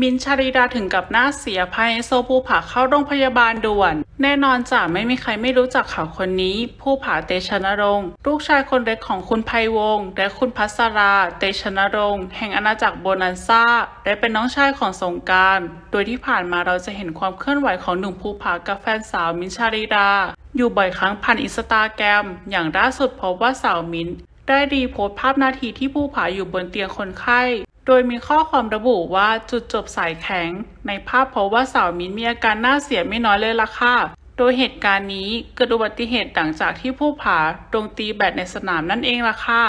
มินชาริดาถึงกับหน้าเสียภายในโซภูผาเข้าโรงพยาบาลด่วน แน่นอนจ้ะไม่มีใครไม่รู้จักเขาวคนนี้ ผู้ผาเตชะนรงค์ลูกชายคนเล็กของคุณไพวงศ์และคุณพัสรา เตชะนรงค์แห่งอาณาจักรโบนันซ่าและเป็นน้องชายของสงการ โดยที่ผ่านมาเราจะเห็นความเคลื่อนไหวของหนุ่มภูผากับแฟนสาวมินชาริดา อยู่บ่อยครั้งผ่านอินสตาแกรม อย่างล่าสุดพบว่าสาวมินได้รีโพสต์ภาพนาทีที่ผู้ผาอยู่บนเตียงคนไข้ โดยมีข้อความระบุว่าจุดจบสายแข็ง ในภาพพบว่าสาวมิ้นมีอาการหน้าเสียไม่น้อยเลยล่ะค่ะ โดยเหตุการณ์นี้เกิดอุบัติเหตุหลังจากที่ผู้ผาลงตีแบดในสนามนั่นเองล่ะค่ะ